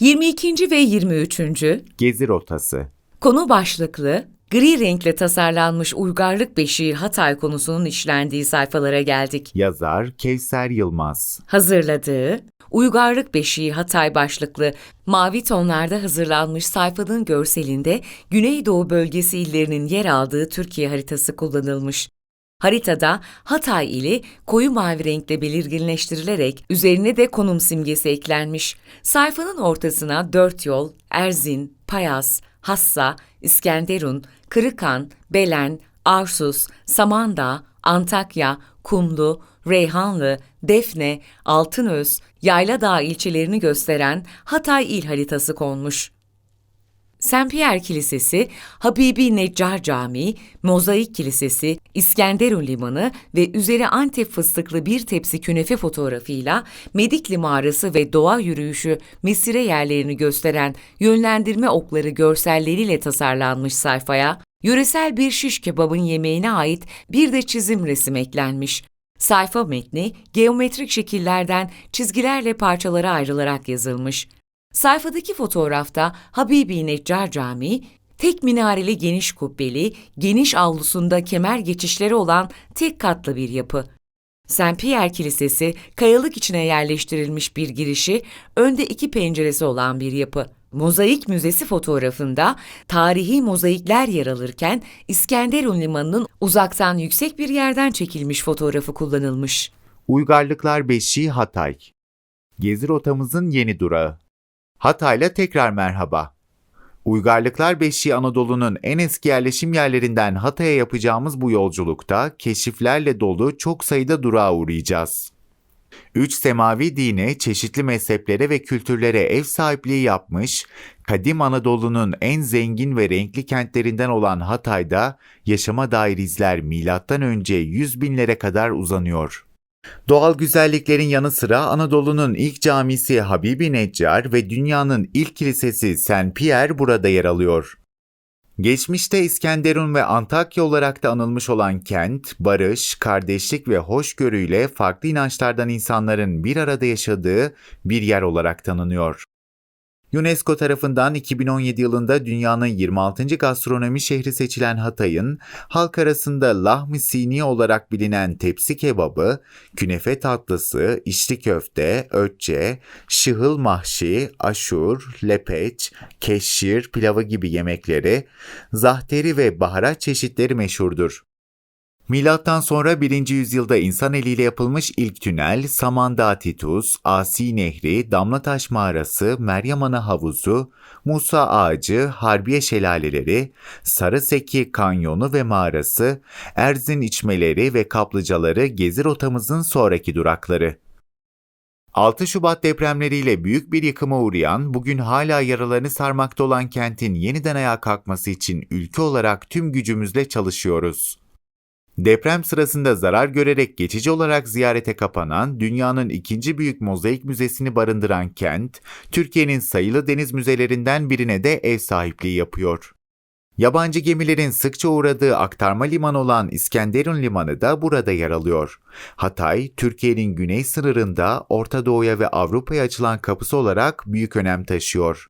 22. ve 23. Gezi rotası. konu başlıklı gri renkle tasarlanmış uygarlık beşiği Hatay konusunun işlendiği sayfalara geldik. Yazar Kevser Yılmaz. Hazırladığı Uygarlık Beşiği Hatay başlıklı mavi tonlarda hazırlanmış sayfanın görselinde Güneydoğu bölgesi illerinin yer aldığı Türkiye haritası kullanılmış. Haritada Hatay ili koyu mavi renkle belirginleştirilerek üzerine de konum simgesi eklenmiş. Sayfanın ortasına dört yol, Erzin, Payas, Hassa, İskenderun, Kırıkan, Belen, Arsus, Samandağ, Antakya, Kumlu, Reyhanlı, Defne, Altınöz, Yayladağ ilçelerini gösteren Hatay il haritası konmuş. Saint Pierre Kilisesi, Habibi Neccar Camii, Mozaik Kilisesi, İskenderun Limanı ve üzeri Antep fıstıklı bir tepsi künefe fotoğrafıyla Medikli Mağarası ve doğa yürüyüşü mesire yerlerini gösteren yönlendirme okları görselleriyle tasarlanmış sayfaya, yöresel bir şiş kebabın yemeğine ait bir de çizim resim eklenmiş. Sayfa metni geometrik şekillerden çizgilerle parçalara ayrılarak yazılmış. Sayfadaki fotoğrafta Habibi Neccar Camii, tek minareli geniş kubbeli, geniş avlusunda kemer geçişleri olan tek katlı bir yapı. Saint Pierre Kilisesi, kayalık içine yerleştirilmiş bir girişi, önde iki penceresi olan bir yapı. Mozaik Müzesi fotoğrafında tarihi mozaikler yer alırken İskenderun Limanı'nın uzaktan yüksek bir yerden çekilmiş fotoğrafı kullanılmış. Uygarlıklar Beşiği Hatay. Gezi rotamızın yeni durağı. Hatay'la tekrar merhaba. Uygarlıklar Beşiği Anadolu'nun en eski yerleşim yerlerinden Hatay'a yapacağımız bu yolculukta keşiflerle dolu çok sayıda durağa uğrayacağız. Üç semavi dine, çeşitli mezheplere ve kültürlere ev sahipliği yapmış, kadim Anadolu'nun en zengin ve renkli kentlerinden olan Hatay'da yaşama dair izler milattan önce 100 binlere kadar uzanıyor. Doğal güzelliklerin yanı sıra Anadolu'nun ilk camisi Habibi Neccar ve dünyanın ilk kilisesi Saint Pierre burada yer alıyor. Geçmişte İskenderun ve Antakya olarak da anılmış olan kent, barış, kardeşlik ve hoşgörüyle farklı inançlardan insanların bir arada yaşadığı bir yer olarak tanınıyor. UNESCO tarafından 2017 yılında dünyanın 26. gastronomi şehri seçilen Hatay'ın halk arasında lahmi sini olarak bilinen tepsi kebabı, künefe tatlısı, içli köfte, ötçe, şıhıl mahşi, aşur, lepeç, keşşir, pilavı gibi yemekleri, zahteri ve baharat çeşitleri meşhurdur. Milattan sonra 1. yüzyılda insan eliyle yapılmış ilk tünel, Samandağ Titus, Asi Nehri, Damlataş Mağarası, Meryem Ana Havuzu, Musa Ağacı, Harbiye Şelaleleri, Sarıseki Kanyonu ve Mağarası, Erzin içmeleri ve kaplıcaları gezi rotamızın sonraki durakları. 6 Şubat depremleriyle büyük bir yıkıma uğrayan, bugün hala yaralarını sarmakta olan kentin yeniden ayağa kalkması için ülke olarak tüm gücümüzle çalışıyoruz. Deprem sırasında zarar görerek geçici olarak ziyarete kapanan dünyanın ikinci büyük mozaik müzesini barındıran kent, Türkiye'nin sayılı deniz müzelerinden birine de ev sahipliği yapıyor. Yabancı gemilerin sıkça uğradığı aktarma limanı olan İskenderun Limanı da burada yer alıyor. Hatay, Türkiye'nin güney sınırında Orta Doğu'ya ve Avrupa'ya açılan kapısı olarak büyük önem taşıyor.